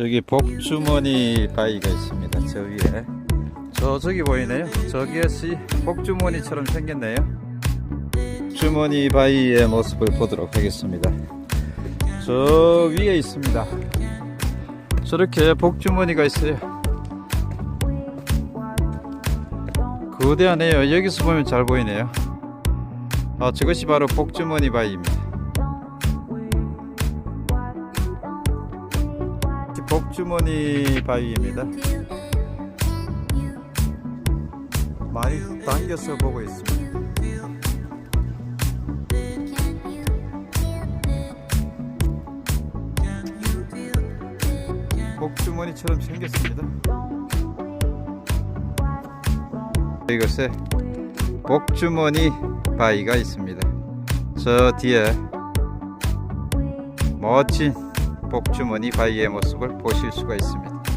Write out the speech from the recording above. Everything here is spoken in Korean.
여기 복주머니 바위가 있습니다. 저 위에. 저 저기 보이네요. 저기에서 복주머니처럼 생겼네요. 주머니 바위의 모습을 보도록 하겠습니다. 저 위에 있습니다. 저렇게 복주머니가 있어요. 거대하네요. 여기서 보면 잘 보이네요. 아, 저것이 바로 복주머니 바위입니다. 복주머니 바위입니다. 많이 당겨서 보고 있습니다. 복주머니처럼 생겼습니다. 이것에 복주머니 바위가 있습니다. 저 뒤에 멋진 복주머니 바위의 모습을 보실 수가 있습니다.